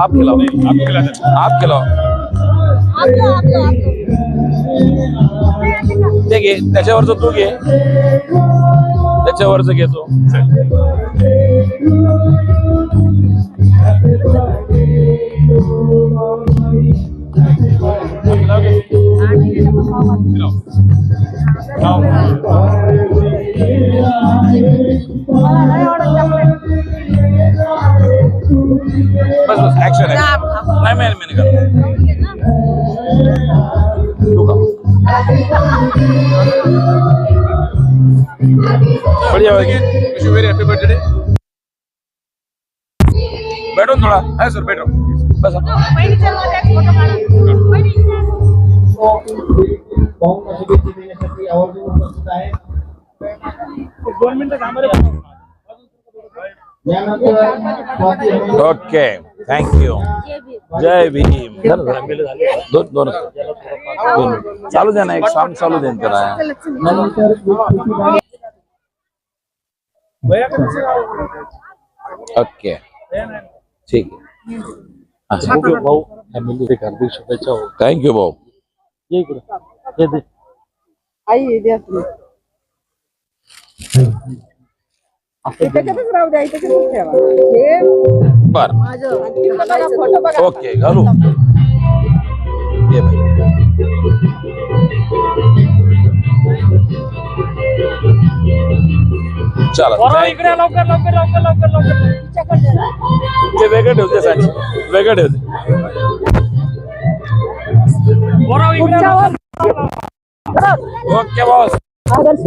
आप खिलाओ। आप खिलाओ आप खिलाओ। आपलं ते घे। त्याच्यावरचं तू। घे त्याच्यावरचं घे बस बस ऍक्शन आहे नाही मी नाही करत. बढ़िया होगी विश वेरी हैप्पी बर्थडे बैठो थोड़ा। है सर बैठो। बस। बहिणीच्या मोठ्यात फ़ोटो काढा. ओके थैंक यू जय भीम. दोन दोन दोन. चालू द्या ना एक सॉन्ग चालू द्या ना त्याला. ओके ठीक आहे. अच्छा. भाऊ फॅमिली हार्दिक शुभेच्छा हो. थँक्यू भाऊ. आई द्या तुम्ही त्याच्यातच राहू द्या त्याच्यातच ठेवा. हे बर. माझं फ़ोटो बघा. ओके घालू. ये भाई चला thank you. ते वेगळं ठेवते सांग वेगळं ठेवते. ओके बॉस आदर्श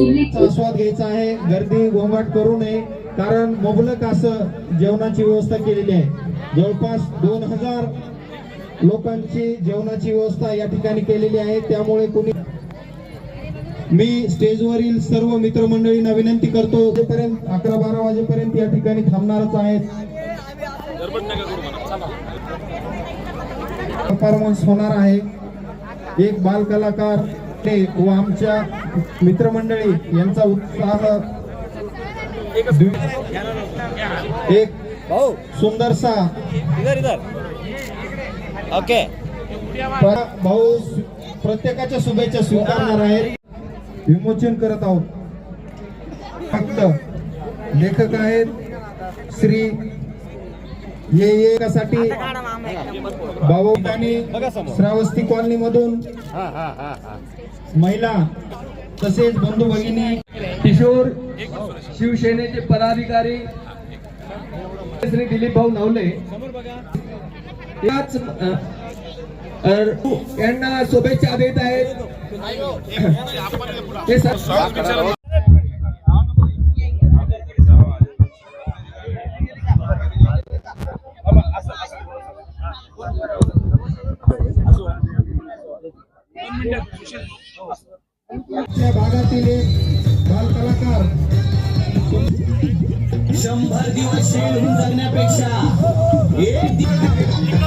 आस्वाद घ्यायचा आहे. गर्दी गोंगाट करू नये. कारण मुबलक असं जेवणाची व्यवस्था केलेली आहे. जवळपास दोन हजार लोकांची जेवणाची व्यवस्था या ठिकाणी केलेली आहे. त्यामुळे कोणी मी स्टेजवरील सर्व मित्रमंडळींना विनंती करतो जेपर्यंत अकरा बारा वाजेपर्यंत या ठिकाणी थांबणारच आहेत. परफॉर्मन्स होणार आहे. एक बाल कलाकार ते व आमच्या मित्रमंडळी यांचा उत्साह एक सुंदरसा. ओके. भाऊ प्रत्येकाच्या शुभेच्छा स्वीकारणार आहेत. विमोचन करत आहोत. फक्त लेखक आहेत श्री ये ये साठी भाऊ श्रावस्ती कॉलनी मधून महिला तसेच बंधू भगिनी किशोर शिवसेनेचे पदाधिकारी श्री दिलीप भाऊ नवले अ, यांना हे सर त्या भागातील एक बालकलाकार शंभर दिवस शेल जगण्यापेक्षा एक